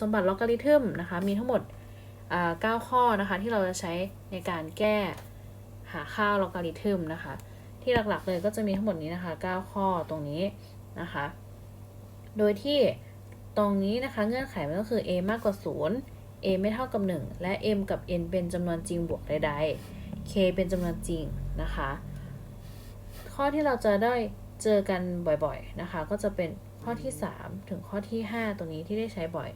สมบัติลอการิทึมนะคะมีทั้งหมดอ่า9ข้อนะคะที่เราจะใช้ในการแก้หาค่าลอการิทึมนะคะ ที่หลักๆเลยก็จะมีทั้งหมดนี้นะคะ 9 ข้อตรงนี้นะคะ โดยที่ตรงนี้นะคะเงื่อนไขมันก็คือ a มากกว่า 0 a ไม่เท่ากับ 1 และ m กับ n เป็นจำนวนจริงบวกใดๆ k เป็นจำนวนจริงนะคะ ข้อที่เราจะได้เจอกันบ่อยๆนะคะ ก็จะเป็น ข้อที่ 3 ถึงข้อที่ 5ตรงนี้ที่ได้ใช้บ่อย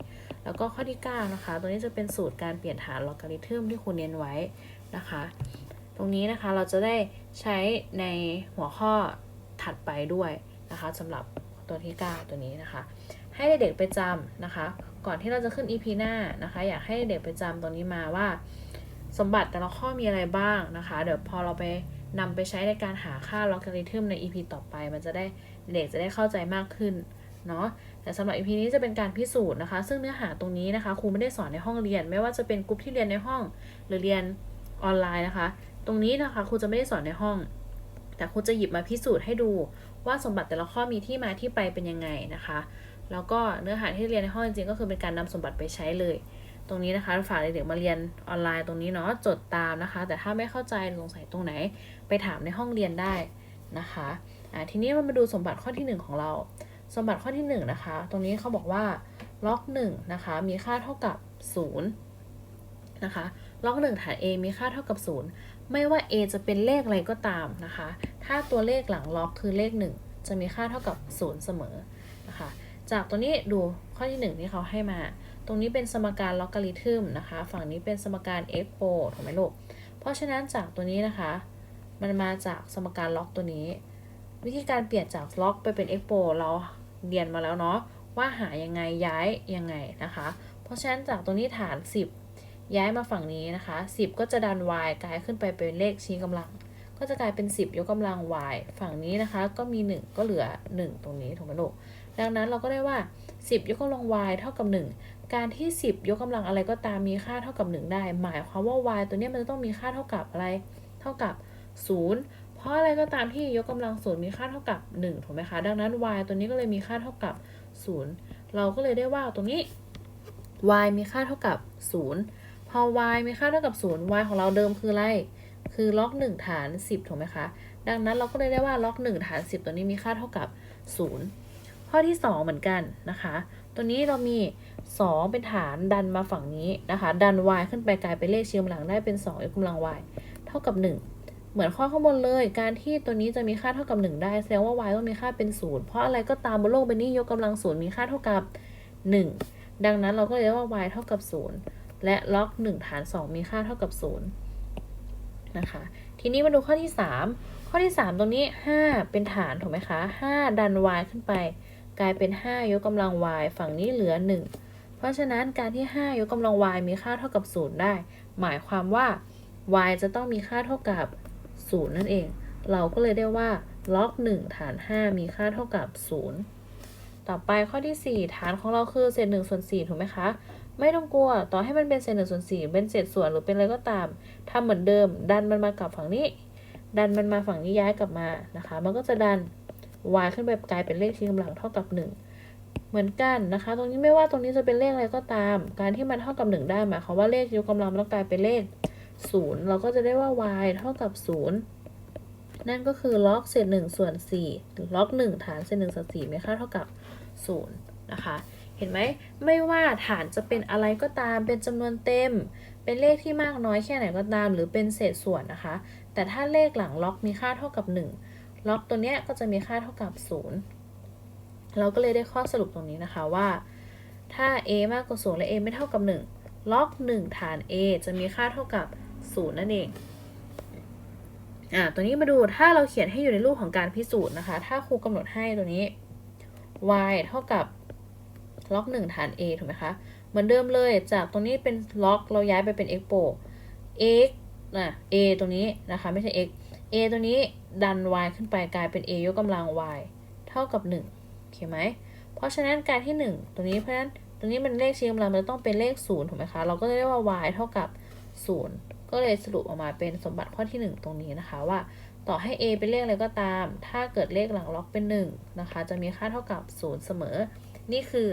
แล้วก็ข้อที่ 9 นะคะ ตัวนี้จะเป็นสูตรการเปลี่ยนฐานลอการิทึมที่ครูเน้นไว้นะคะ ตรงนี้นะคะเราจะได้ใช้ในหัวข้อถัดไปด้วยนะคะสำหรับตัวที่ 9 ตัวนี้นะคะ ให้เด็กๆไปจำนะคะ ก่อนที่เราจะขึ้น EP หน้านะคะ อยากให้เด็กไปจำตรงนี้มาว่า สมบัติแต่ละข้อมีอะไรบ้างนะคะ เดี๋ยวพอเราไปนำไปใช้ในการหาค่าลอการิทึมใน EP ต่อไป มันจะได้เด็กจะได้เข้าใจมากขึ้น เนาะแต่สำหรับ EP นี้จะเป็นการพิสูจน์นะคะ ซึ่งเนื้อหาตรงนี้นะคะครูไม่ได้สอนในห้องเรียน ไม่ว่าจะเป็นกลุ่มที่เรียนในห้องหรือเรียนออนไลน์นะคะ ตรงนี้นะคะครูจะไม่ได้สอนในห้อง แต่ครูจะหยิบมาพิสูจน์ให้ดูว่าสมบัติแต่ละข้อมีที่มาที่ไปเป็นยังไงนะคะ แล้วก็เนื้อหาที่เรียนในห้องจริงๆก็คือเป็นการนำสมบัติไปใช้เลย ตรงนี้นะคะฝากเด็กๆมาเรียนออนไลน์ตรงนี้เนาะจดตามนะคะ แต่ถ้าไม่เข้าใจสงสัยตรงไหน ไปถามในห้องเรียนได้นะคะอ่าทีนี้เรามาดูสมบัติข้อที่ 1 ของเรา สมบัติข้อที่ 1 นะคะ ตรงนี้เขาบอกว่าล็อก1นะคะ มีค่าเท่ากับ 0 นะคะ ล็อก1ฐาน a มีค่าเท่ากับ 0 ไม่ว่า a จะเป็นเลขอะไรก็ตามนะคะ ถ้าตัวเลขหลังล็อกคือเลข 1 จะมีค่าเท่ากับ 0 เสมอนะคะ จากตัวนี้ดูข้อที่ 1 ที่เขาให้มา ตรงนี้เป็นสมการล็อการิทึมนะคะ ฝั่งนี้เป็นสมการ x โปถูกไหมลูก เพราะฉะนั้นจากตัวนี้นะคะ มันมาจากสมการล็อกตัวนี้ วิธีการเปลี่ยนจากล็อกไปเป็น x โปเรา เรียนมาแล้วเนาะว่าหายังไงย้ายยังไงนะคะ เพราะฉะนั้นจากตัวนี้ฐาน 10 ย้ายมาฝั่งนี้นะคะ 10 ก็จะดัน y กลายขึ้นไปเป็นเลขชี้กำลัง ก็จะกลายเป็น 10 ยกกำลัง y ฝั่งนี้นะคะก็มี 1 ก็เหลือ 1 ตรงนี้ถูกไหมลูกดังนั้นเราก็ได้ว่า 10 ยกกำลัง y เท่ากับ 1 การที่ 10 ยกกำลังอะไรก็ตามมีค่าเท่ากับ 1 ได้ หมายความว่า y ตัวนี้มันจะต้องมีค่าเท่ากับอะไร เท่ากับ 0 เพราะอะไรก็ตามที่ยกกำลัง0มีค่าเท่ากับ 1 ถูกไหมคะ ดังนั้น y ตัวนี้ก็เลยมีค่าเท่ากับ 0 เราก็เลยได้ว่าตรงนี้ y มีค่าเท่ากับ 0 พอ y มีค่าเท่ากับ 0 y ของเราเดิมคืออะไร คือล็อก 1 ฐาน 10 ถูกไหมคะ ดังนั้นเราก็เลยได้ว่าล็อก 1 ฐาน 10 ตัวนี้มีค่าเท่ากับ 0 ข้อที่ 2 เหมือนกันนะคะ ตัวนี้เรามี 2 เป็นฐานดันมาฝั่งนี้นะคะ ดัน y ขึ้นไปกลายเป็นเลขเชียงหลังได้เป็น2ยกกำลัง y เท่ากับ 1 เหมือนข้อข้างบนเลย การที่ตัวนี้จะมีค่าเท่ากับ 1 ได้แสดงว่า y ต้องมีค่าเป็น 0 เพราะอะไรก็ตามบนโลกใบนี้ยกกำลัง0มีค่าเท่ากับ 1 ดังนั้นเราก็เลยเรียกว่า y เท่ากับ 0 และล็อก1ฐาน 2 มีค่าเท่ากับ0นะคะ ทีนี้มาดูข้อที่ 3 ข้อที่ 3 ตรงนี้ 5 เป็นฐานถูกไหมคะ 5 ดัน y ขึ้นไป กลายเป็น 5 ยกกำลัง y ฝั่งนี้เหลือ 1 เพราะฉะนั้นการที่ 5 ยกกำลัง y มีค่าเท่ากับ 0 ได้ หมายความว่า y จะต้องมีค่าเท่ากับ 0 นั่นเอง เราก็เลยได้ว่าล็อก 1 ฐาน 5 มีค่าเท่ากับ 0 ต่อไปข้อที่ 4 ฐานของเราคือเศษ1ส่วน4ถูกไหมคะ ไม่ต้องกลัว ต่อให้มันเป็นเศษ1ส่วน4เป็นเศษส่วนหรือเป็นอะไรก็ตามทำเหมือนเดิม ดันมันมากับฝั่งนี้ ดันมันมาฝั่งนี้ย้ายกลับมานะคะ มันก็จะดัน y ขึ้นไปกลายเป็นเลขชี้กำลังเท่ากับ 1เหมือนกันนะคะ ตรงนี้ไม่ว่าตรงนี้จะเป็นเลขอะไรก็ตาม การที่มันเท่ากับ 1 ได้หมายความว่าเลขยกกำลังมันต้องกลายเป็นเลข 0 เราก็จะได้ว่า y เท่ากับ 0 นั่นก็คือล็อกเศษ1ส่วน4ล็อก 1 ฐานเศษ1ส่วน4มีค่าเท่ากับ 0 นะคะ เห็นไหมไม่ว่าฐานจะเป็นอะไรก็ตาม เป็นจำนวนเต็ม เป็นเลขที่มากน้อยแค่ไหนก็ตาม หรือเป็นเศษส่วนนะคะ แต่ถ้าเลขหลังล็อกมีค่าเท่ากับ 1 ล็อกตัวเนี้ยก็จะมีค่าเท่ากับ 0 เราก็เลยได้ข้อสรุปตรงนี้นะคะว่าถ้า a มากกว่า0และ a ไม่เท่ากับ 1 ล็อก 1 ฐาน a จะมีค่าเท่ากับ 0 นั่นเองอ่าตัวนี้มาดูถ้าเราเขียนให้อยู่ในรูปของการพิสูจน์นะคะ ถ้าครูกำหนดให้ตัวนี้ y เท่ากับล็อก1ฐาน a ถูกไหมคะ เหมือนเดิมเลยจากตรงนี้เป็นล็อกเราย้ายไปเป็น x โป x นะ a ตรงนี้นะคะไม่ใช่ x a ตัวนี้ดัน y ขึ้นไปกลายเป็น a ยกกำลัง y เท่ากับ1โอเคไหม เพราะฉะนั้นการที่ 1 ตัวนี้เพราะฉะนั้นตัวนี้มันเลขชี้กำลังมันต้องเป็นเลข0ถูกไหมคะ เราก็จะเรียกว่า y เท่ากับ 0 ก็เลยสรุปออกมาเป็นสมบัติข้อที่ 1 ตรงนี้นะคะว่า ต่อให้ a เป็นเลขอะไรก็ตาม ถ้าเกิดเลขหลังล็อกเป็น 1 นะคะ จะมีค่าเท่ากับ 0 เสมอ นี่คือ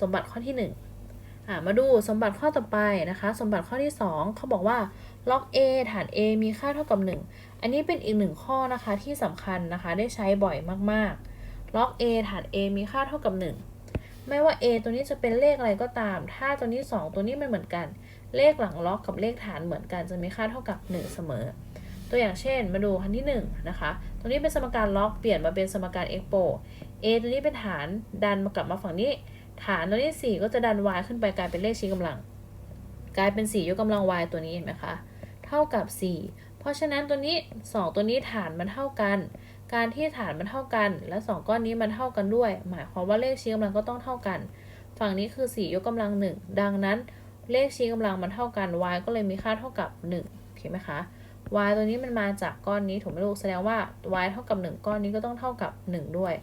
สมบัติข้อที่อะมาดูสมบัติข้อต่อไปนะคะ สมบัติข้อที่ 2 เขาบอกว่าล็อก a ฐาน a มีค่าเท่ากับ 1 อันนี้เป็นอีกหนึ่งข้อนะคะที่สำคัญนะคะได้ใช้บ่อยมากๆ ล็อก a ฐาน a มีค่าเท่ากับ 1 ไม่ว่า a ตัวนี้จะเป็นเลขอะไรก็ตาม ถ้าตัวนี้ 2 ตัวนี้มันเหมือนกัน เลขหลังล็อกกับเลขฐานเหมือนกันจะมีค่าเท่ากับ 1 เสมอ ตัวอย่างเช่น มาดูคันที่1นะคะตัวนี้เป็นสมการล็อกเปลี่ยนมาเป็นสมการ expo a ตัวนี้เป็นฐานดันมากลับมาฝั่งนี้ ฐานตัวนี้ 4 ก็จะดัน y ขึ้นไปกลายเป็นเลขชี้กำลัง กลายเป็น 4 ยกกำลัง y ตัวนี้เห็นไหมคะ เท่ากับ 4 เพราะฉะนั้นตัวนี้ 2 ตัวนี้ฐานมันเท่ากัน การที่ฐานมันเท่ากัน และ 2 ก้อนนี้มันเท่ากันด้วย หมายความว่าเลขชี้กำลังก็ต้องเท่ากัน ฝั่งนี้คือ 4 ยกกำลัง 1 ดังนั้น เลขชี้กำลังมันเท่ากัน y ก็เลยมีค่าเท่ากับ1โอเคไหมคะ y ตัวนี้มันมาจากก้อนนี้ถูกไหมลูกแสดงว่า y เท่ากับ 1 ก้อนนี้ก็ต้องเท่ากับ 1 ด้วย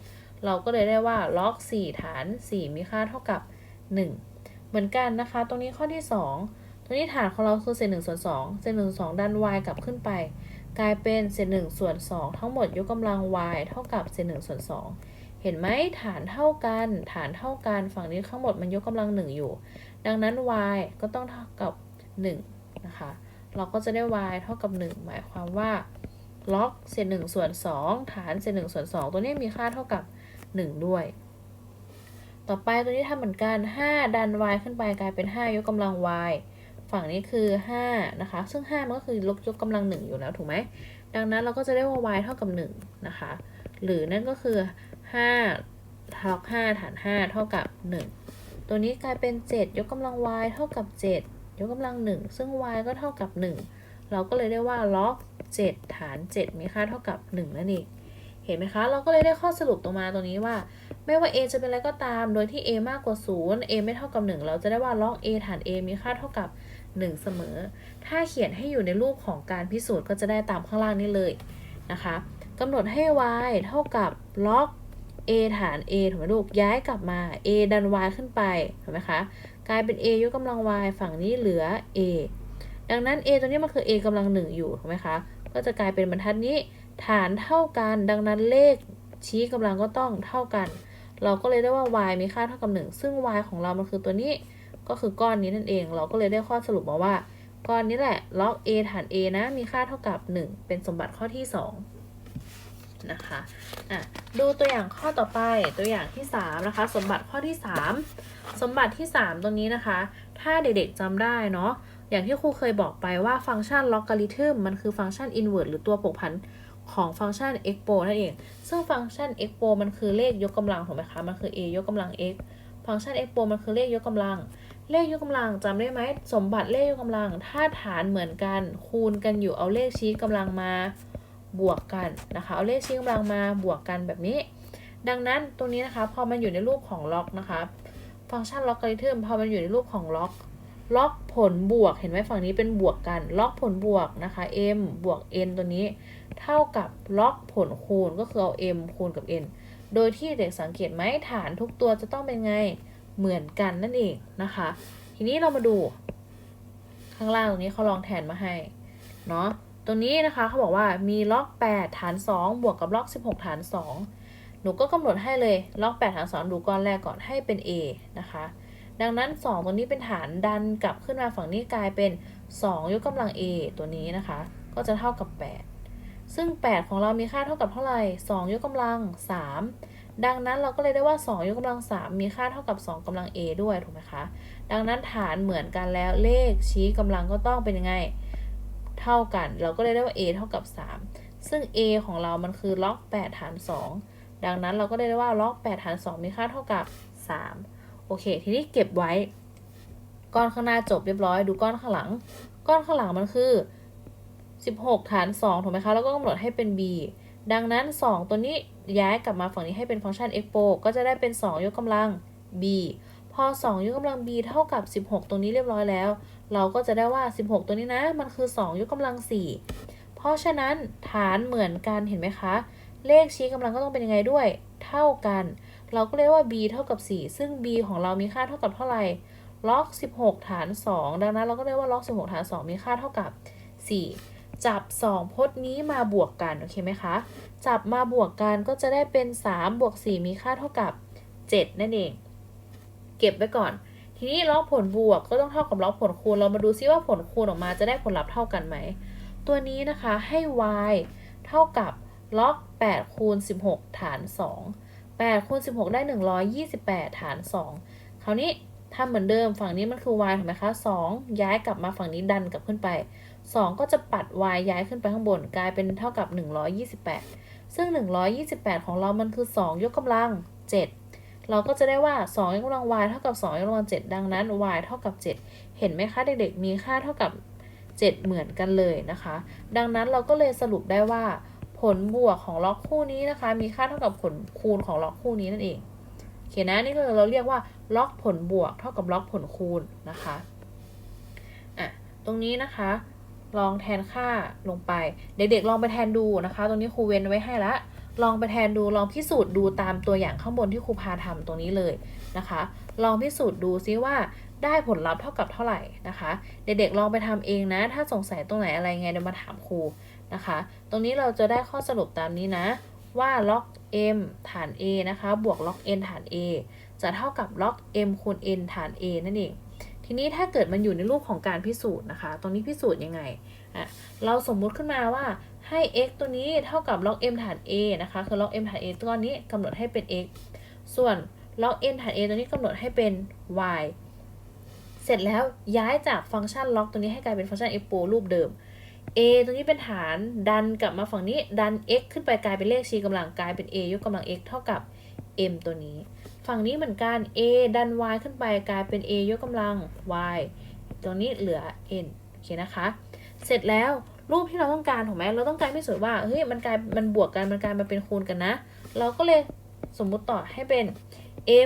เราก็เลยได้ว่าล็อก4ฐาน 4 มีค่าเท่ากับ 1 เหมือนกันนะคะ ตรงนี้ข้อที่ 2 ตรงนี้ฐานของเราคือเศษ1ส่วน2เศษ1ส่วน2ดัน y กลับขึ้นไป กลายเป็นเศษ1ส่วน2ทั้งหมดยกกำลัง y เท่ากับเศษ1ส่วน2 เห็นไหมฐานเท่ากัน ฐานเท่ากันฝั่งนี้ทั้งหมดมันยกกำลัง1อยู่ ดังนั้น y ก็ต้องเท่ากับ1นะคะ เราก็จะได้ y เท่ากับ 1 หมายความว่าล็อกเศษ1ส่วน2ฐานเศษ1ส่วน2ตัวนี้มีค่าเท่ากับ 1 ด้วย ต่อไปตัวนี้ทำเหมือนกัน 5 ดัน y ขึ้นไปกลายเป็น 5 ยกกำลัง y ฝั่งนี้คือ5นะคะ ซึ่ง5มันก็คือลบยกกำลัง 1 อยู่แล้วถูกไหม ดังนั้นเราก็จะได้ว่า y เท่ากับ1นะคะ หรือนั่นก็คือ 5ล็อก5ฐาน5เท่ากับ1ตัวนี้กลายเป็น7ยกกำลัง y เท่ากับ7ยกกำลัง1ซึ่ง y ก็เท่ากับ1เราก็เลยได้ว่าล็อก7ฐาน7มีค่าเท่ากับ1นั่นเองเห็นไหมคะ เราก็เลยได้ข้อสรุปตรงมาตรงนี้ว่า ไม่ว่า a จะเป็นอะไรก็ตาม โดยที่ a มากกว่า 0 a ไม่เท่ากับ 1 เราจะได้ว่าล็อก a ฐาน a มีค่าเท่ากับ 1 เสมอ ถ้าเขียนให้อยู่ในรูปของการพิสูจน์ก็จะได้ตามข้างล่างนี้เลยนะคะกำหนดให้ y เท่ากับล็อก a ฐาน a ถูกไหมลูกย้ายกลับมา a ดัน y ขึ้นไปถูกไหมคะกลายเป็น a ยกกำลัง y ฝั่งนี้เหลือ a ดังนั้น a ตัวนี้มันคือ a กำลัง1อยู่ถูกไหมคะก็จะกลายเป็นบรรทัดนี้ ฐานเท่ากัน ดังนั้นเลขชี้กำลังก็ต้องเท่ากัน เราก็เลยได้ว่า y มีค่าเท่ากับ1ซึ่ง y ของเรามันคือตัวนี้ก็คือก้อนนี้นั่นเอง เราก็เลยได้ข้อสรุปมาว่า ก้อนนี้แหละล็อก a ฐาน a นะมีค่าเท่ากับ 1 เป็นสมบัติข้อที่ 2 นะคะอะดูตัวอย่างข้อต่อไปตัวอย่างที่3นะคะสมบัติข้อที่ 3 สมบัติที่ 3 ตรงนี้นะคะ ถ้าเด็กๆจำได้เนาะอย่างที่ครูเคยบอกไปว่าฟังก์ชันล็อการิทึมมันคือฟังก์ชัน inverse หรือตัวผกผันของฟังก์ชัน expo นั่นเอง ซึ่งฟังก์ชัน expo มันคือเลขยกกำลังถูกไหมคะ มันคือ a ยกกำลัง x ฟังก์ชัน expo มันคือเลขยกกำลัง เลขยกกำลังจำได้ไหม สมบัติเลขยกกำลัง ถ้าฐานเหมือนกัน คูณกันอยู่เอาเลขชี้กำลังมา บวกกันนะคะ เอาเลขชี้กำลังมาบวกกันแบบนี้ ดังนั้นตรงนี้นะคะ พอมันอยู่ในรูปของล็อกนะคะ ฟังก์ชันล็อกการิทึมพอมันอยู่ในรูปของล็อก ล็อกผลบวก เห็นไหมฝั่งนี้เป็นบวกกัน ล็อกผลบวกนะคะ m บวก n ตัวนี้ เท่ากับล็อกผลคูณก็คือเอา m คูณกับ n โดยที่เด็กสังเกตไหมฐานทุกตัวจะต้องเป็นไงเหมือนกันนั่นเองนะคะ ทีนี้เรามาดูข้างล่างตรงนี้เขาลองแทนมาให้เนาะ ตรงนี้นะคะเขาบอกว่ามีล็อก 8 ฐาน 2 บวกกับล็อก 16 ฐาน 2 หนูก็กำหนดให้เลยล็อก 8 ฐาน 2 ดูก้อนแรกก่อนให้เป็น a นะคะ ดังนั้น 2 ตัวนี้เป็นฐานดันกลับขึ้นมาฝั่งนี้กลายเป็น 2 ยกกำลัง a ตัวนี้นะคะ ก็จะเท่ากับ 8 ซึ่ง 8 ของเรามีค่าเท่ากับเท่าไหร่ 2 ยกกำลัง 3 ดังนั้นเราก็เลยได้ว่า 2 ยกกำลัง 3 มีค่าเท่ากับ 2กำลัง a ด้วยถูกไหมคะ ดังนั้นฐานเหมือนกันแล้วเลขชี้กำลังก็ต้องเป็นยังไง เท่ากัน เราก็เลยได้ว่า a เท่ากับ 3 ซึ่ง a ของเรามันคือล็อก 8 ฐาน 2 ดังนั้นเราก็ได้ว่าล็อก 8 ฐาน 2 มีค่าเท่ากับ 3 โอเค ทีนี้เก็บไว้ ก้อนข้างหน้าจบเรียบร้อย ดูก้อนข้างหลัง ก้อนข้างหลังมันคือ 16 ฐาน 2 ถูกไหมคะ แล้วก็กำหนดให้เป็น b ดังนั้น 2 ตัวนี้ย้ายกลับมาฝั่งนี้ให้เป็นฟังก์ชัน expo ก็จะได้เป็น 2 ยกกำลัง b พอ 2 ยกกำลัง b เท่ากับ 16 ตรงนี้เรียบร้อยแล้ว เราก็จะได้ว่า 16 ตัวนี้นะ มันคือ 2 ยกกำลัง 4 เพราะฉะนั้นฐานเหมือนกันเห็นไหมคะ เลขชี้กำลังก็ต้องเป็นยังไงด้วย เท่ากัน เราก็เรียกว่า b เท่ากับ 4 ซึ่ง b ของเรามีค่าเท่ากับเท่าไหร่ล็อก 16 ฐาน 2 ดังนั้นเราก็เรียกว่าล็อก 16 ฐาน 2 มีค่าเท่ากับ 4 จับ 2 พจน์นี้มาบวกกัน โอเคไหมคะ จับมาบวกกันก็จะได้เป็น 3 บวก 4 มีค่าเท่ากับ 7 นั่นเอง เก็บไว้ก่อน ทีนี้ล็อกผลบวกก็ต้องเท่ากับล็อกผลคูณ เรามาดูซิว่าผลคูณออกมาจะได้ผลลัพธ์เท่ากันไหม ตัวนี้นะคะให้ y เท่ากับล็อก8คูณ16 ฐาน 2 8คูณ16 ได้ 128 ฐาน 2 คราวนี้ทำเหมือนเดิมฝั่งนี้มันคือ y ถูกไหมคะ2ย้ายกลับมาฝั่งนี้ดันกลับขึ้นไป 2 ก็จะปัด y ย้ายขึ้นไปข้างบนกลายเป็นเท่ากับ 128 ซึ่ง 128 ของเรามันคือ 2 ยกกำลัง 7 เราก็จะได้ว่า2ยกกำลัง y เท่ากับ2ยกกำลัง 7 ดังนั้น y เท่ากับ 7 เห็นไหมคะเด็กๆ มีค่าเท่ากับ 7 เหมือนกันเลยนะคะ ดังนั้นเราก็เลยสรุปได้ว่า ผลบวกของล็อกคู่นี้นะคะ มีค่าเท่ากับผลคูณของล็อกคู่นี้นั่นเองโอเคนะนี่คือเราเรียกว่าล็อกผลบวกเท่ากับล็อกผลคูณนะคะอะตรงนี้นะคะลองแทนค่าลงไป เด็กๆ ลองไปแทนดูนะคะ ตรงนี้ครูเว้นไว้ให้ละ ลองไปแทนดูลองพิสูจน์ดูตามตัวอย่างข้างบนที่ครูพาทำตรงนี้เลยนะคะ ลองพิสูจน์ดูซิว่าได้ผลลัพธ์เท่ากับเท่าไหร่นะคะ เด็กๆลองไปทำเองนะ ถ้าสงสัยตรงไหนอะไรไงเดี๋ยวมาถามครูนะคะ ตรงนี้เราจะได้ข้อสรุปตามนี้นะ ว่าล็อก m ฐาน a นะคะ บวกล็อก n ฐาน a จะเท่ากับล็อก m คูณ n ฐาน a นั่นเอง ทีนี้ถ้าเกิดมันอยู่ในรูปของการพิสูจน์นะคะ ตรงนี้พิสูจน์ยังไงอะเราสมมุติขึ้นมาว่า ให้ x ตัวนี้เท่ากับล็อก m ฐาน a นะคะ คือล็อก m ฐาน a ตัวนี้กำหนดให้เป็น x ส่วนล็อก n ฐาน a ตัวนี้กำหนดให้เป็น y เสร็จแล้วย้ายจากฟังก์ชันล็อกตัวนี้ให้กลายเป็นฟังก์ชัน f โปรูปเดิม a ตัวนี้เป็นฐานดันกลับมาฝั่งนี้ดัน x ขึ้นไปกลายเป็นเลขชี้กำลังกลายเป็น a ยกกำลัง x เท่ากับ m ตัวนี้ ฝั่งนี้เหมือนกัน a ดัน y ขึ้นไปกลายเป็น a ยกกำลัง y ตรงนี้เหลือ n โอเคนะคะ เสร็จแล้ว รูปที่เราต้องการถูกไหมเราต้องการพิสูจน์ว่าเฮ้ยมันกลายมันบวกกันมันกลายมาเป็นคูณกันนะ เราก็เลยสมมุติต่อให้เป็น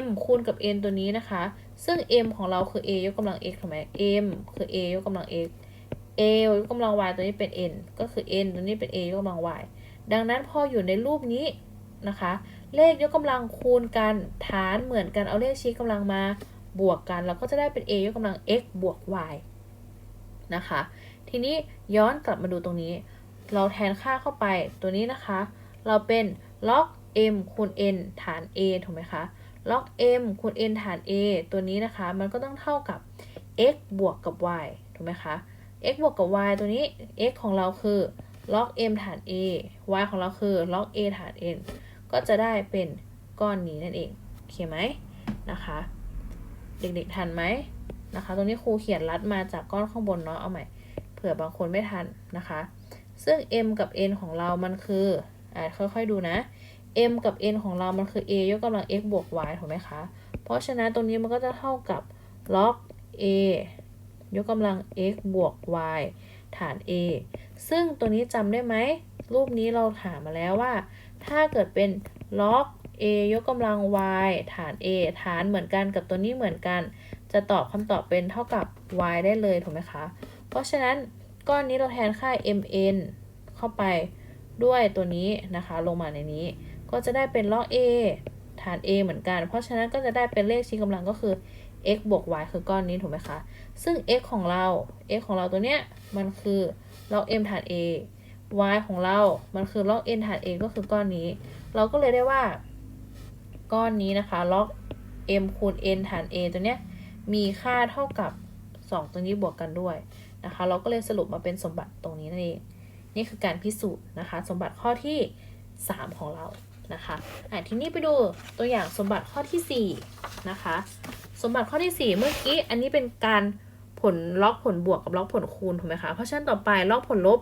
m คูณกับ n ตัวนี้นะคะ ซึ่ง m ของเราคือ a ยกกำลัง x ถูกไหม m คือ a ยกกำลัง x a ยกกำลัง y ตัวนี้เป็น n ก็คือ n ตัวนี้เป็น a ยกกำลัง y ดังนั้นพออยู่ในรูปนี้นะคะ เลขยกกำลังคูณกันฐานเหมือนกันเอาเลขชี้กำลังมาบวกกัน เราก็จะได้เป็น a ยกกำลัง x บวก y นะคะ ทีนี้ย้อนกลับมาดูตรงนี้ เราแทนค่าเข้าไปตัวนี้นะคะ เราเป็นล็อก m คูณ n ฐาน a ถูกไหมคะล็อก m คูณ n ฐาน a ตัวนี้นะคะ มันก็ต้องเท่ากับ x บวกกับ y ถูกไหมคะ x บวกกับ y ตัวนี้ x ของเราคือล็อก m ฐาน a y ของเราคือล็อก a ฐาน n ก็จะได้เป็นก้อนนี้นั่นเองโอเคไหมนะคะ เด็กๆทันไหมนะคะ ตรงนี้ครูเขียนรัดมาจากก้อนข้างบนเนาะเอาใหม่ ผื่อบางคนไม่ทันนะคะ ซึ่ง m กับ n ของเรามันคืออ่าค่อยๆดูนะ m กับ n ของเรามันคือ a ยกกำลัง x บวก y ถูกไหมคะ เพราะฉะนั้นตรงนี้มันก็จะเท่ากับล็อก a ยกกำลัง x บวก y ฐาน a ซึ่งตัวนี้จำได้ไหม รูปนี้เราถามมาแล้วว่า ถ้าเกิดเป็นล็อก a ยกกำลัง y ฐาน a ฐานเหมือนกันกับตัวนี้เหมือนกัน จะตอบคำตอบเป็นเท่ากับ y ได้เลยถูกไหมคะ เพราะฉะนั้นก้อนนี้เราแทนค่า mn เข้าไปด้วยตัวนี้นะคะลงมาในนี้ ก็จะได้เป็นล็อก a ฐาน a เหมือนกัน เพราะฉะนั้นก็จะได้เป็นเลขชี้กำลังก็คือ x บวก y คือก้อนนี้ถูกไหมคะ ซึ่ง x ของเรา x ของเราตัวเนี้ยมันคือล็อก m ฐาน a y ของเรา มันคือล็อก n ฐาน a ก็คือก้อนนี้ เราก็เลยได้ว่า ก้อนนี้นะคะล็อก m คูณ n ฐาน a ตัวเนี้ยมีค่าเท่ากับ 2 ตัวนี้บวกกันด้วย นะคะ เราก็เลยสรุปมาเป็นสมบัติตรงนี้นั่นเอง นี่คือการพิสูจน์นะคะ สมบัติข้อที่ 3 ของเรานะคะอะทีนี้ไปดูตัวอย่างสมบัติข้อที่4นะคะ สมบัติข้อที่ 4 เมื่อกี้อันนี้เป็นการผลล็อกผลบวกกับล็อกผลคูณถูกไหมคะ เพราะฉะนั้นต่อไปล็อกผลลบ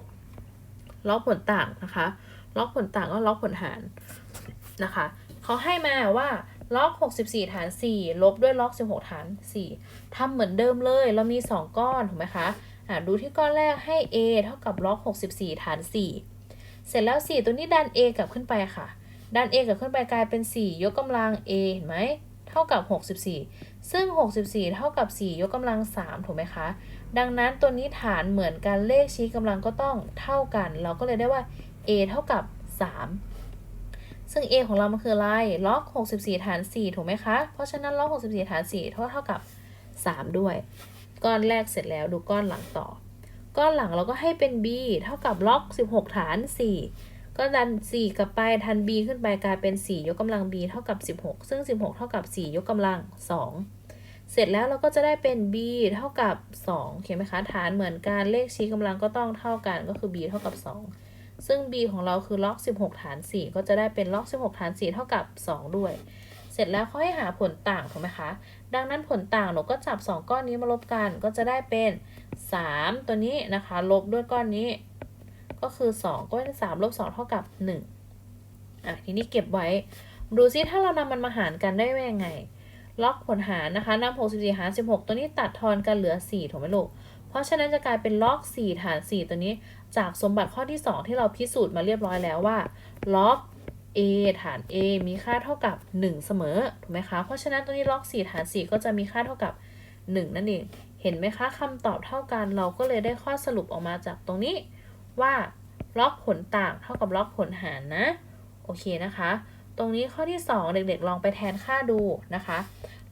ล็อกผลต่างนะคะ ล็อกผลต่างก็ล็อกผลหารนะคะเขาให้มาว่าล็อก 64 ฐาน 4 ลบด้วยล็อก 16 ฐาน 4ทำเหมือนเดิมเลย เรามี 2 ก้อน ถูกไหมคะ ดูที่ก้อนแรกให้ a เท่ากับล็อก 64 ฐาน 4 เสร็จแล้ว 4 ตัวนี้ดัน a กลับขึ้นไปค่ะ ดัน a กลับขึ้นไปกลายเป็น 4 ยกกำลัง a เห็นไหมเท่ากับ 64 ซึ่ง 64 เท่ากับ 4 ยกกำลัง 3 ถูกไหมคะ ดังนั้นตัวนี้ฐานเหมือนกันเลขชี้กำลังก็ต้องเท่ากัน เราก็เลยได้ว่า a เท่ากับ 3 ซึ่ง a ของเรามันคืออะไร ล็อก 64 ฐาน 4 ถูกไหมคะ เพราะฉะนั้นล็อก 64 ฐาน 4 เท่าเท่ากับ 3 ด้วย ก้อนแรกเสร็จแล้วดูก้อนหลังต่อ ก้อนหลังเราก็ให้เป็น b เท่ากับล็อก 16 ฐาน 4 ก็ดัน 4 กลับไปทัน b ขึ้นไปกลายเป็น 4 ยกกำลัง b เท่ากับ 16 ซึ่ง 16 เท่ากับ 4 ยกกำลัง 2 เสร็จแล้วเราก็จะได้เป็น b เท่ากับ2เขียนไหมคะฐานเหมือนกันเลขชี้กำลังก็ต้องเท่ากันก็คือ b เท่ากับ 2 ซึ่ง b ของเราคือล็อก 16 ฐาน 4 ก็จะได้เป็นล็อก 16 ฐาน 4 เท่ากับ 2 ด้วย เสร็จแล้วเขาให้หาผลต่างถูกไหมคะ ดังนั้นผลต่างหนูก็จับ 2 ก้อนนี้มาลบกันก็จะได้เป็น 3 ตัวนี้นะคะ ลบด้วยก้อนนี้ ก็คือ 2 ก็เป็น3ลบ2เท่ากับ1อะทีนี้เก็บไว้ ดูซิถ้าเรานำมันมาหารกันได้ยังไง ล็อกผลหารนะคะนำ64 หาร 16 ตัวนี้ตัดทอนกันเหลือ 4 ถูกไหมลูก เพราะฉะนั้นจะกลายเป็นล็อก4ฐาน 4 ตัวนี้ จากสมบัติข้อที่ 2 ที่เราพิสูจน์มาเรียบร้อยแล้วว่า ล็อก a ฐาน a มีค่าเท่ากับ 1 เสมอ ถูกไหมคะ เพราะฉะนั้นตัวนี้ล็อก 4 ฐาน 4 ก็จะมีค่าเท่ากับ 1 นั่นเอง เห็นไหมคะคำตอบเท่ากัน เราก็เลยได้ข้อสรุปออกมาจากตรงนี้ ว่าล็อกผลต่างเท่ากับล็อกผลหารนะ โอเคนะคะ ตรงนี้ข้อที่ 2 เด็กๆ ลองไปแทนค่าดูนะคะ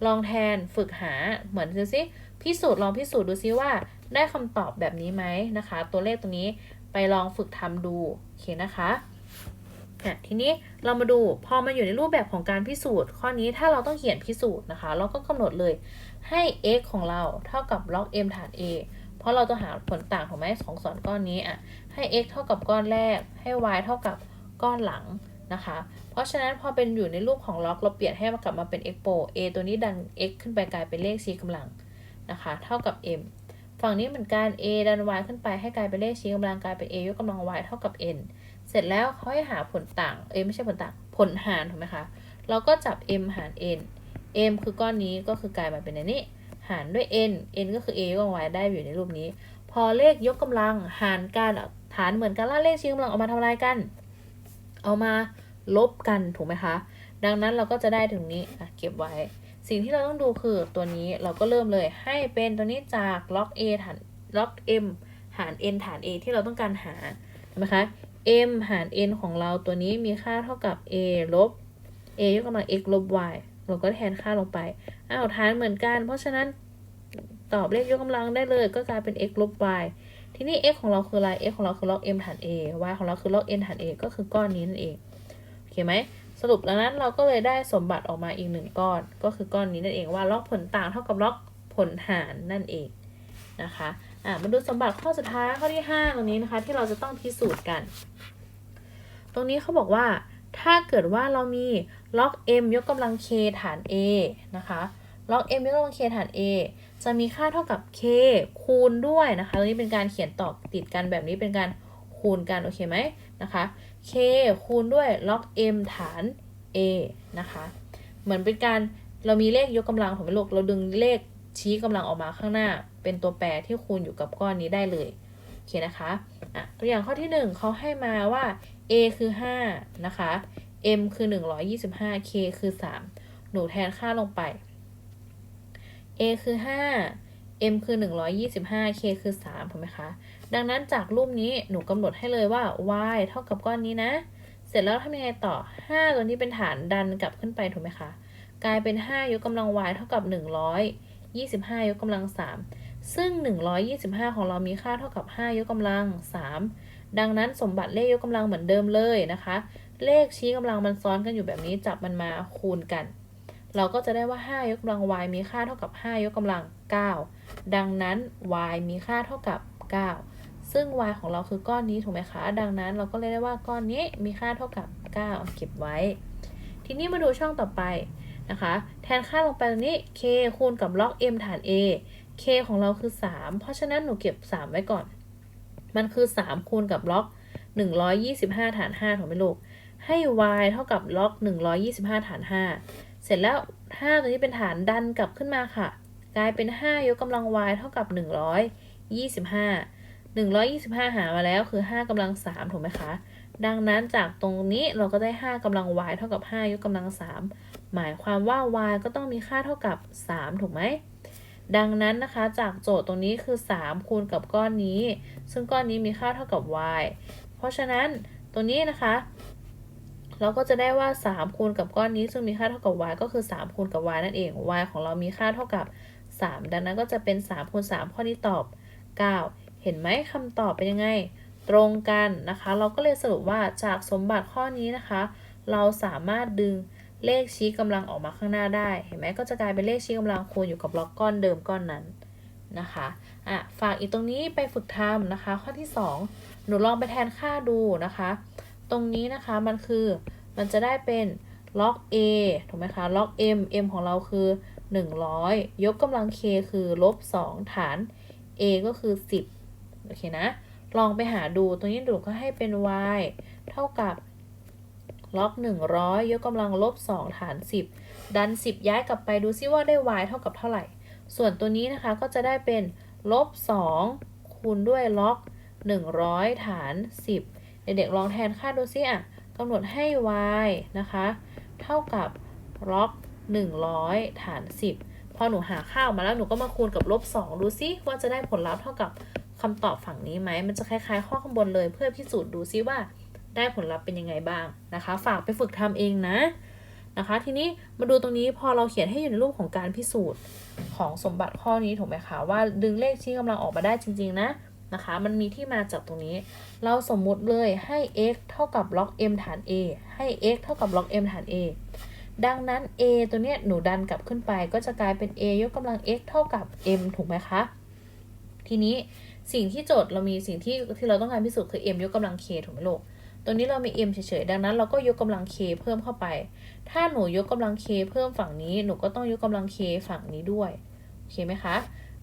ลองแทนฝึกหา เหมือนดูซิพิสูจน์ลองพิสูจน์ดูซิว่า ได้คำตอบแบบนี้ไหมนะคะ ตัวเลขตรงนี้ไปลองฝึกทำดู โอเคนะคะ อะทีนี้เรามาดูพอมาอยู่ในรูปแบบของการพิสูจน์ ข้อนี้ถ้าเราต้องเขียนพิสูจน์นะคะ เราก็กำหนดเลยให้ x ของเราเท่ากับล็อก m ฐาน a เพราะเราจะหาผลต่างของแม่ของสอนก้อนนี้อะให้ x เท่ากับก้อนแรก ให้ y เท่ากับก้อนหลังนะคะ เพราะฉะนั้นพอเป็นอยู่ในรูปของล็อกเราเปลี่ยนให้มันกลับมาเป็น expo a ตัวนี้ดัน x ขึ้นไปกลายเป็นเลขชี้กำลังนะคะ เท่ากับ m ฝั่งนี้เหมือนกัน a ดัน y ขึ้นไปให้กลายเป็นเลขชี้กำลังกลายเป็น a ยกกำลัง y เท่ากับ n เสร็จแล้วเขาให้หาผลต่าง เอไม่ใช่ผลต่าง ผลหารถูกไหมคะ เราก็จับ m หาร n m คือก้อนนี้ก็คือกลายมาเป็นอันนี้ หารด้วย n n ก็คือ a ยกกำลัง y ได้อยู่ในรูปนี้ พอเลขยกกำลังหารกันฐานเหมือนกันล่าเลขชี้กำลังออกมาทำอะไรกัน เอามาลบกันถูกไหมคะ ดังนั้นเราก็จะได้ถึงนี้เก็บไว้ สิ่งที่เราต้องดูคือตัวนี้เราก็เริ่มเลยให้เป็นตัวนี้จากล็อก a ฐานล็อก m หาร n ฐาน a ที่เราต้องการหาเห็นไหมคะ m หาร n ของเราตัวนี้มีค่าเท่ากับ a ลบ a ยกกำลัง x ลบ y เราก็แทนค่าลงไป อ้าวฐานเหมือนกัน เพราะฉะนั้นตอบเลขยกกำลังได้เลย ก็กลายเป็น x ลบ y ทีนี้ x ของเราคืออะไร x ของเราคือล็อก m ฐาน a y ของเราคือล็อก n ฐาน a ก็คือก้อนนี้นั่นเอง โอเคไหม สรุปแล้วนั้นเราก็เลยได้สมบัติออกมาอีกหนึ่งก้อน ก็คือก้อนนี้นั่นเองว่าล็อกผลต่างเท่ากับล็อกผลหารนั่นเองนะคะ อะมาดูสมบัติข้อสุดท้ายข้อที่ 5 ตรงนี้นะคะ ที่เราจะต้องพิสูจน์กัน ตรงนี้เขาบอกว่าถ้าเกิดว่าเรามีล็อก m ยกกำลัง k ฐาน a นะคะล็อก m ยกกำลัง k ฐาน a จะมีค่าเท่ากับ k คูณด้วยนะคะตรงนี้เป็นการเขียนต่อติดกันแบบนี้เป็นการคูณกันโอเคไหมนะคะ k คูณด้วยล็อก m ฐาน a นะคะ เหมือนเป็นการเรามีเลขยกกำลังของลูกเราดึงเลขชี้กำลังออกมาข้างหน้า เป็นตัวแปรที่คูณอยู่กับก้อนนี้ได้เลยโอเคนะคะอะตัวอย่างข้อที่ 1เขาให้มาว่า a คือ 5 นะคะ m คือ 125 k คือ 3 หนูแทนค่าลงไป a คือ 5 m คือ 125 k คือ 3ถูกไหมคะ ดังนั้นจากรูปนี้หนูกำหนดให้เลยว่า y เท่ากับก้อนนี้นะ เสร็จแล้วทำยังไงต่อ 5 ตัวนี้เป็นฐานดันกลับขึ้นไปถูกไหมคะ กลายเป็น 5 ยกกำลัง y เท่ากับ 125 ยกกำลัง 3 ซึ่ง 125 ของเรามีค่าเท่ากับ 5 ยกกำลัง 3 ดังนั้นสมบัติเลขยกกำลังเหมือนเดิมเลยนะคะ เลขชี้กำลังมันซ้อนกันอยู่แบบนี้จับมันมาคูณกัน เราก็จะได้ว่า 5 ยกกำลัง y มีค่าเท่ากับ 5 ยกกำลัง 9 ดังนั้น y มีค่าเท่ากับ 9 ซึ่ง y ของเราคือก้อนนี้ถูกไหมคะ ดังนั้นเราก็เลยได้ว่าก้อนนี้มีค่าเท่ากับ 9 เก็บไว้ ทีนี้มาดูช่องต่อไปนะคะ แทนค่าลงไปตรงนี้ k คูณกับล็อก m ฐาน a k ของเราคือ 3 เพราะฉะนั้นหนูเก็บ 3 ไว้ก่อน มันคือ 3 คูณกับล็อก 125 ฐาน 5 ถูกไหมลูก ให้ y เท่ากับล็อก 125 ฐาน 5 เสร็จแล้ว 5 ตัวนี้เป็นฐานดันกลับขึ้นมาค่ะ กลายเป็น 5 ยกกำลัง y เท่ากับ 125 125 หามาแล้วคือ 5กำลัง 3 ถูกไหมคะ ดังนั้นจากตรงนี้เราก็ได้ 5กำลัง y เท่ากับ 5 ยกกำลัง 3 หมายความว่า y ก็ต้องมีค่าเท่ากับ 3 ถูกไหม ดังนั้นนะคะจากโจทย์ตรงนี้คือ 3 คูณกับก้อนนี้ ซึ่งก้อนนี้มีค่าเท่ากับ y เพราะฉะนั้นตัวนี้นะคะ เราก็จะได้ว่า 3 คูณกับก้อนนี้ ซึ่งมีค่าเท่ากับ y ก็คือ 3 คูณกับ y นั่นเอง y ของเรามีค่าเท่ากับ 3 ดังนั้นก็จะเป็น 3 คูณ 3 ข้อนี้ตอบ 9 เห็นไหมคำตอบเป็นยังไง ตรงกันนะคะ เราก็เลยสรุปว่าจากสมบัติข้อนี้นะคะ เราสามารถดึง เลขชี้กำลังออกมาข้างหน้าได้ เห็นไหมก็จะกลายเป็นเลขชี้กำลังคูณอยู่กับบล็อกก้อนเดิมก้อนนั้นนะคะอะฝากอีกตรงนี้ไปฝึกทำนะคะ ข้อที่ 2 หนูลองไปแทนค่าดูนะคะ ตรงนี้นะคะมันคือมันจะได้เป็นล็อก a ถูกไหมคะ ล็อก m m ของเราคือ 100 ยกกำลัง k คือลบ 2 ฐาน a ก็คือ 10 โอเคนะ ลองไปหาดู ตรงนี้ดูก็ให้เป็น y เท่ากับ ล็อก 100 ยกกำลังลบ 2 ฐาน 10 ดัน 10 ย้ายกลับไปดูซิว่าได้ y เท่ากับเท่าไหร่ ส่วนตัวนี้นะคะก็จะได้เป็นลบ 2 คูณด้วยล็อก 100 ฐาน 10 เด็กๆลองแทนค่าดูซิอะกำหนดให้ y นะคะ เท่ากับล็อก 100 ฐาน 10 พอหนูหาค่าออกมาแล้วหนูก็มาคูณกับลบ 2 ดูซิว่าจะได้ผลลัพธ์เท่ากับคำตอบฝั่งนี้ไหม มันจะคล้ายๆ ข้อข้างบนเลยเพื่อพิสูจน์ดูซิว่า ได้ผลลัพธ์เป็นยังไงบ้างนะคะ ฝากไปฝึกทำเองนะนะคะ ทีนี้มาดูตรงนี้พอเราเขียนให้อยู่ในรูปของการพิสูจน์ของสมบัติข้อนี้ถูกไหมคะว่าดึงเลขชี้กำลังออกมาได้จริง ๆ นะนะคะ มันมีที่มาจากตรงนี้ เราสมมุติเลยให้ x เท่ากับล็อก m ฐาน a ให้ x เท่ากับล็อก m ฐาน a ดังนั้น a ตัวเนี้ยหนูดันกลับขึ้นไปก็จะกลายเป็น a ยกกำลัง x เท่ากับ m ถูกไหมคะ ทีนี้สิ่งที่โจทย์เรามีสิ่งที่ที่เราต้องการพิสูจน์คือ m ยกกำลัง k ถูกไหมลูก ตัวนี้เรามี m เฉยๆ ดังนั้นเราก็ยกกำลัง k เพิ่มเข้าไป ถ้าหนูยกกำลัง k เพิ่มฝั่งนี้ หนูก็ต้องยกกำลัง k ฝั่งนี้ด้วย โอเคไหมคะ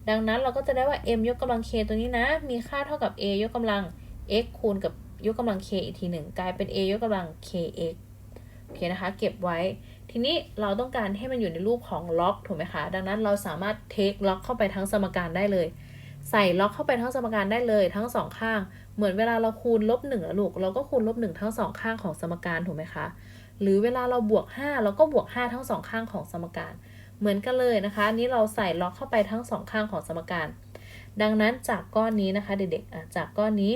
ดังนั้นเราก็จะได้ว่า m ยกกำลัง k ตัวนี้นะ มีค่าเท่ากับ a ยกกำลัง x คูณกับยกกำลัง k อีกทีหนึ่งกลายเป็น a ยกกำลัง kx โอเคนะคะ เก็บไว้ ทีนี้เราต้องการให้มันอยู่ในรูปของล็อกถูกไหมคะ ดังนั้นเราสามารถเทคล็อกเข้าไปทั้งสมการได้เลย ใส่ล็อกเข้าไปทั้งสมการได้เลยทั้งสองข้าง เหมือนเวลาเราคูณลบหนึ่งอะลูก เราก็คูณลบหนึ่งทั้งสองข้างของสมการถูกไหมคะ หรือเวลาเราบวก 5 เราก็บวก 5 ทั้งสองข้างของสมการ เหมือนกันเลยนะคะอันนี้เราใส่ล็อกเข้าไปทั้งสองข้างของสมการ ดังนั้นจากก้อนนี้นะคะ เด็กๆจากก้อนนี้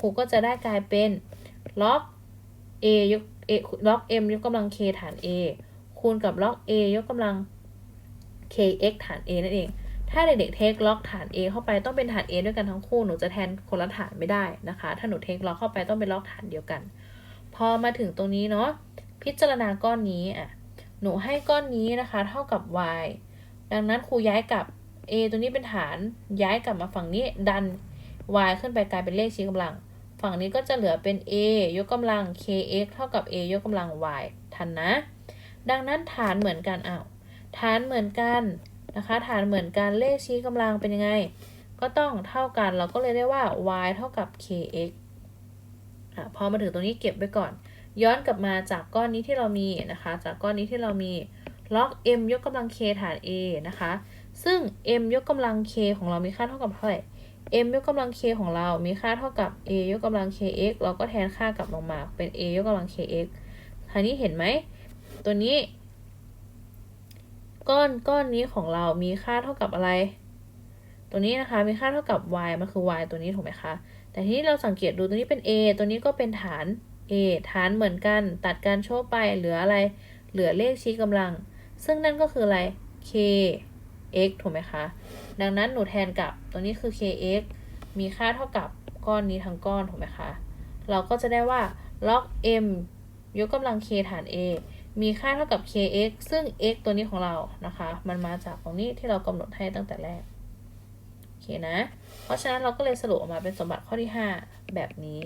ครูก็จะได้กลายเป็นล็อก a ยก a ล็อก m ยกกำลัง k ฐาน a คูณกับล็อก a ยกกำลัง kx ฐาน a นั่นเอง ถ้าเด็กๆเทคล็อกฐาน a เข้าไปต้องเป็นฐาน a ด้วยกันทั้งคู่หนูจะแทนคนละฐานไม่ได้นะคะ ถ้าหนูเทคล็อกเข้าไปต้องเป็นล็อกฐานเดียวกัน พอมาถึงตรงนี้เนาะพิจารณาก้อนนี้อะหนูให้ก้อนนี้นะคะ เท่ากับ y ดังนั้นครูย้ายกลับ a ตัวนี้เป็นฐานย้ายกลับมาฝั่งนี้ดัน y ขึ้นไปกลายเป็นเลขชี้กำลัง ฝั่งนี้ก็จะเหลือเป็น a ยกกำลัง kx เท่ากับ a ยกกำลัง y ทันนะ ดังนั้นฐานเหมือนกันอ้าวฐานเหมือนกัน นะคะ ฐานเหมือนกันเลขชี้กำลังเป็นยังไง ก็ต้องเท่ากันเราก็เลยได้ว่า y เท่ากับ kx อะพอมาถึงตรงนี้เก็บไว้ก่อน ย้อนกลับมาจากก้อนนี้ที่เรามีนะคะ จากก้อนนี้ที่เรามีล็อก m ยกกำลัง k ฐาน a นะคะ ซึ่ง m ยกกำลัง k ของเรามีค่าเท่ากับเท่าไหร่ m ยกกำลัง k ของเรา มีค่าเท่ากับ a ยกกำลัง kx เราก็แทนค่ากลับลงมาเป็น a ยกกำลัง kx คราวนี้เห็นไหม ตัวนี้ ก้อนก้อนนี้ของเรามีค่าเท่ากับอะไร ตัวนี้นะคะมีค่าเท่ากับ y มันคือ y ตัวนี้ถูกไหมคะ แต่ทีนี้เราสังเกตดูตัวนี้เป็น a ตัวนี้ก็เป็นฐาน a ฐานเหมือนกัน ตัดการโชว์ไปเหลืออะไร เหลือเลขชี้กำลัง ซึ่งนั่นก็คืออะไร k x ถูกไหมคะ ดังนั้นหนูแทนกับตัวนี้คือ kx มีค่าเท่ากับก้อนนี้ทั้งก้อนถูกไหมคะ เราก็จะได้ว่า log m ยกกำลัง k ฐาน a มีค่าเท่ากับ kx ซึ่ง x ตัวนี้ของเรานะคะ มันมาจากตรงนี้ที่เรากำหนดให้ตั้งแต่แรก โอเคนะ เพราะฉะนั้นเราก็เลยสรุปออกมาเป็นสมบัติข้อที่ 5 แบบนี้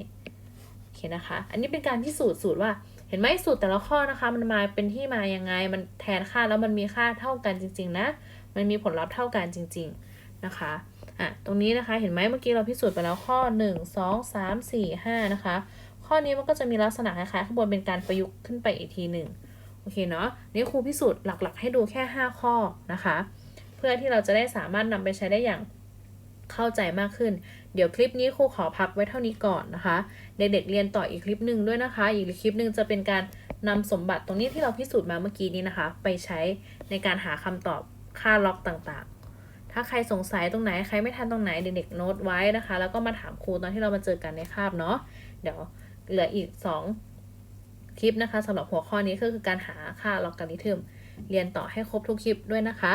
โอเคนะคะ อันนี้เป็นการพิสูจน์สูตรว่า เห็นไหมสูตรแต่ละข้อนะคะ มันมาเป็นที่มายังไง มันแทนค่าแล้วมันมีค่าเท่ากันจริง ๆ นะ มันมีผลลัพธ์เท่ากันจริง ๆ นะคะ อะ ตรงนี้นะคะ เห็นไหมเมื่อกี้เราพิสูจน์ไปแล้วข้อ 1 2 3 4 5 นะคะ ข้อนี้มันก็จะมีลักษณะคล้ายๆข้างบนเป็นการประยุกต์ขึ้นไปอีกทีหนึ่ง เคเนาะนี่ครูพิสูจน์หลักๆ ให้ดูแค่ 5 ข้อนะคะ เพื่อที่เราจะได้สามารถนำไปใช้ได้อย่างเข้าใจมากขึ้น เดี๋ยวคลิปนี้ครูขอพักไว้เท่านี้ก่อนนะคะ เด็กๆเรียนต่ออีกคลิปหนึ่งด้วยนะคะ อีกคลิปหนึ่งจะเป็นการนำสมบัติตรงนี้ที่เราพิสูจน์มาเมื่อกี้นี้นะคะ ไปใช้ในการหาคำตอบค่าล็อกต่างๆ ถ้าใครสงสัยตรงไหนใครไม่ทันตรงไหนเด็กๆโน้ตไว้นะคะ แล้วก็มาถามครูตอนที่เรามาเจอกันในคาบเนาะ เดี๋ยวเหลืออีก 2 คลิปนะคะสำหรับหัวข้อนี้ก็คือการหาค่าลอกการิทึมเรียนต่อให้ครบทุกคลิปด้วยนะคะ